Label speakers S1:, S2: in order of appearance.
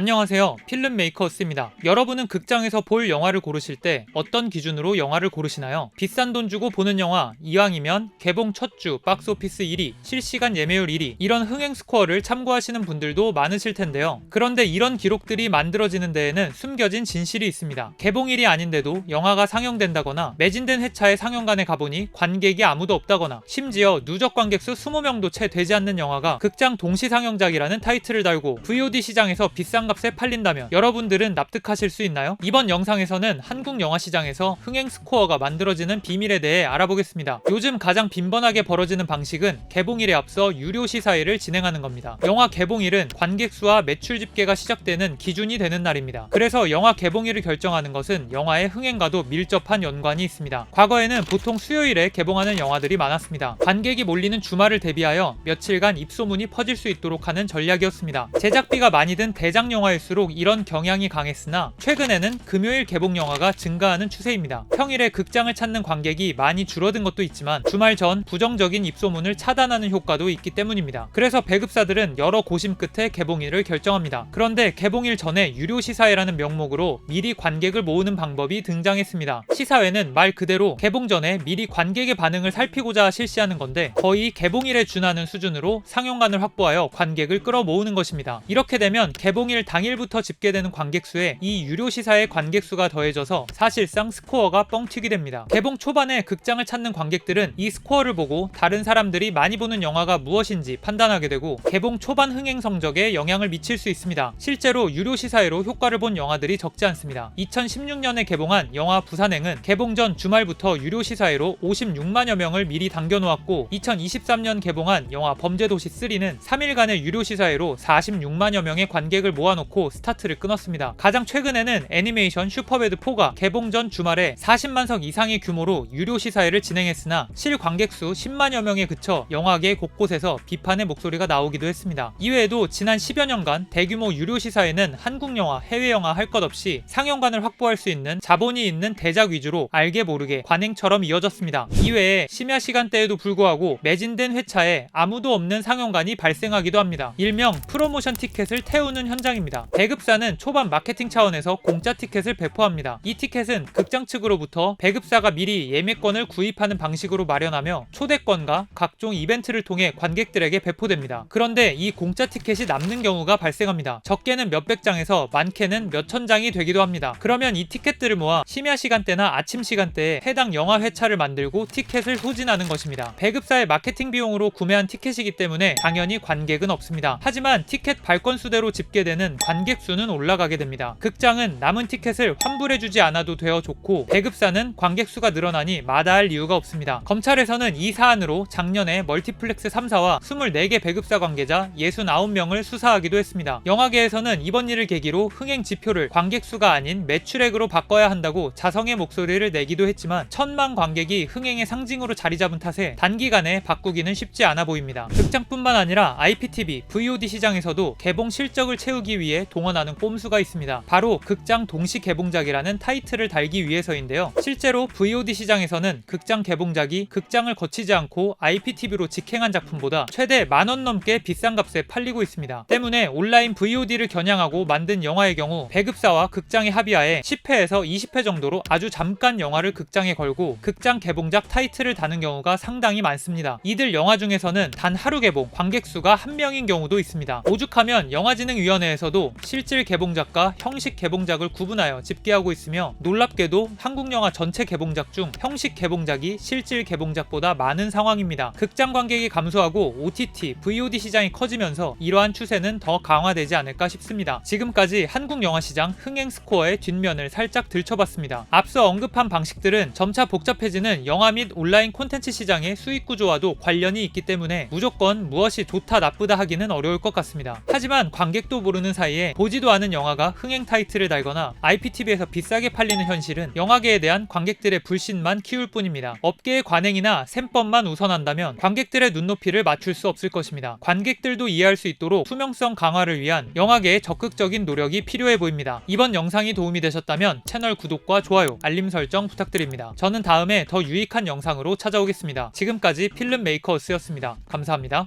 S1: 안녕하세요. 필름 메이커스입니다. 여러분은 극장에서 볼 영화를 고르실 때 어떤 기준으로 영화를 고르시나요? 비싼 돈 주고 보는 영화, 이왕이면 개봉 첫 주 박스오피스 1위, 실시간 예매율 1위, 이런 흥행 스코어를 참고하시는 분들도 많으실 텐데요. 그런데 이런 기록들이 만들어지는 데에는 숨겨진 진실이 있습니다. 개봉일이 아닌데도 영화가 상영된다거나 매진된 회차의 상영관에 가보니 관객이 아무도 없다거나 심지어 누적 관객 수 20명도 채 되지 않는 영화가 극장 동시 상영작이라는 타이틀을 달고 VOD 시장에서 비싼 값에 팔린다면 여러분들은 납득하실 수 있나요? 이번 영상에서는 한국 영화 시장에서 흥행 스코어가 만들어지는 비밀에 대해 알아보겠습니다. 요즘 가장 빈번하게 벌어지는 방식은 개봉일에 앞서 유료 시사회를 진행하는 겁니다. 영화 개봉일은 관객 수와 매출 집계가 시작되는 기준이 되는 날입니다. 그래서 영화 개봉일을 결정하는 것은 영화의 흥행과도 밀접한 연관이 있습니다. 과거에는 보통 수요일에 개봉하는 영화들이 많았습니다. 관객이 몰리는 주말을 대비하여 며칠간 입소문이 퍼질 수 있도록 하는 전략이었습니다. 제작비가 많이 든 대작 영 화일수록 이런 경향이 강했으나 최근에는 금요일 개봉 영화가 증가하는 추세입니다. 평일에 극장을 찾는 관객이 많이 줄어든 것도 있지만 주말 전 부정적인 입소문을 차단하는 효과도 있기 때문입니다. 그래서 배급사들은 여러 고심 끝에 개봉일을 결정합니다. 그런데 개봉일 전에 유료 시사회라는 명목으로 미리 관객을 모으는 방법이 등장했습니다. 시사회는 말 그대로 개봉 전에 미리 관객의 반응을 살피고자 실시하는 건데 거의 개봉일에 준하는 수준으로 상영관을 확보하여 관객을 끌어 모으는 것입니다. 이렇게 되면 개봉일 당일부터 집계되는 관객 수에 이 유료 시사의 관객 수가 더해져서 사실상 스코어가 뻥튀기 됩니다. 개봉 초반에 극장을 찾는 관객들은 이 스코어를 보고 다른 사람들이 많이 보는 영화가 무엇인지 판단하게 되고 개봉 초반 흥행 성적에 영향을 미칠 수 있습니다. 실제로 유료 시사회로 효과를 본 영화들이 적지 않습니다. 2016년에 개봉한 영화 부산행은 개봉 전 주말부터 유료 시사회로 56만여 명을 미리 당겨놓았고 2023년 개봉한 영화 범죄도시 3는 3일간의 유료 시사회로 46만여 명의 관객을 모 아놓고 스타트를 끊었습니다. 가장 최근에는 애니메이션 슈퍼배드 4가 개봉 전 주말에 40만석 이상의 규모로 유료 시사회를 진행했으나 실 관객 수 10만여 명에 그쳐 영화계 곳곳에서 비판의 목소리가 나오기도 했습니다. 이외에도 지난 10여 년간 대규모 유료 시사회는 한국 영화, 해외 영화 할 것 없이 상영관을 확보할 수 있는 자본이 있는 대작 위주로 알게 모르게 관행처럼 이어졌습니다. 이외에 심야 시간대에도 불구하고 매진된 회차에 아무도 없는 상영관이 발생하기도 합니다. 일명 프로모션 티켓을 태우는 현장 입니다. 배급사는 초반 마케팅 차원에서 공짜 티켓을 배포합니다. 이 티켓은 극장 측으로부터 배급사가 미리 예매권을 구입하는 방식으로 마련하며 초대권과 각종 이벤트를 통해 관객들에게 배포됩니다. 그런데 이 공짜 티켓이 남는 경우가 발생합니다. 적게는 몇백 장에서 많게는 몇천 장이 되기도 합니다. 그러면 이 티켓들을 모아 심야 시간대나 아침 시간대에 해당 영화 회차를 만들고 티켓을 소진하는 것입니다. 배급사의 마케팅 비용으로 구매한 티켓이기 때문에 당연히 관객은 없습니다. 하지만 티켓 발권 수대로 집계되는 관객 수는 올라가게 됩니다. 극장은 남은 티켓을 환불해주지 않아도 되어 좋고 배급사는 관객 수가 늘어나니 마다할 이유가 없습니다. 검찰에서는 이 사안으로 작년에 멀티플렉스 3사와 24개 배급사 관계자 69명을 수사하기도 했습니다. 영화계에서는 이번 일을 계기로 흥행 지표를 관객 수가 아닌 매출액으로 바꿔야 한다고 자성의 목소리를 내기도 했지만 천만 관객이 흥행의 상징으로 자리 잡은 탓에 단기간에 바꾸기는 쉽지 않아 보입니다. 극장뿐만 아니라 IPTV, VOD 시장에서도 개봉 실적을 채우기 위해 동원하는 꼼수가 있습니다. 바로 극장 동시 개봉작이라는 타이틀을 달기 위해서인데요. 실제로 VOD 시장에서는 극장 개봉작이 극장을 거치지 않고 IPTV로 직행한 작품보다 최대 만원 넘게 비싼 값에 팔리고 있습니다. 때문에 온라인 VOD를 겨냥하고 만든 영화의 경우 배급사와 극장의 합의하에 10회에서 20회 정도로 아주 잠깐 영화를 극장에 걸고 극장 개봉작 타이틀을 다는 경우가 상당히 많습니다. 이들 영화 중에서는 단 하루 개봉, 관객 수가 한 명인 경우도 있습니다. 오죽하면 영화진흥위원회 에서도 실질 개봉작과 형식 개봉작을 구분하여 집계하고 있으며 놀랍게도 한국 영화 전체 개봉작 중 형식 개봉작이 실질 개봉작보다 많은 상황입니다. 극장 관객이 감소하고 OTT, VOD 시장이 커지면서 이러한 추세는 더 강화되지 않을까 싶습니다. 지금까지 한국 영화 시장 흥행 스코어의 뒷면을 살짝 들춰봤습니다. 앞서 언급한 방식들은 점차 복잡해지는 영화 및 온라인 콘텐츠 시장의 수익 구조와도 관련이 있기 때문에 무조건 무엇이 좋다 나쁘다 하기는 어려울 것 같습니다. 하지만 관객도 모르는 사이에 보지도 않은 영화가 흥행 타이틀을 달거나 IPTV에서 비싸게 팔리는 현실은 영화계에 대한 관객들의 불신만 키울 뿐입니다. 업계의 관행이나 셈법만 우선한다면 관객들의 눈높이를 맞출 수 없을 것입니다. 관객들도 이해할 수 있도록 투명성 강화를 위한 영화계의 적극적인 노력이 필요해 보입니다. 이번 영상이 도움이 되셨다면 채널 구독과 좋아요, 알림 설정 부탁드립니다. 저는 다음에 더 유익한 영상으로 찾아오겠습니다. 지금까지 필름 메이커스였습니다. 감사합니다.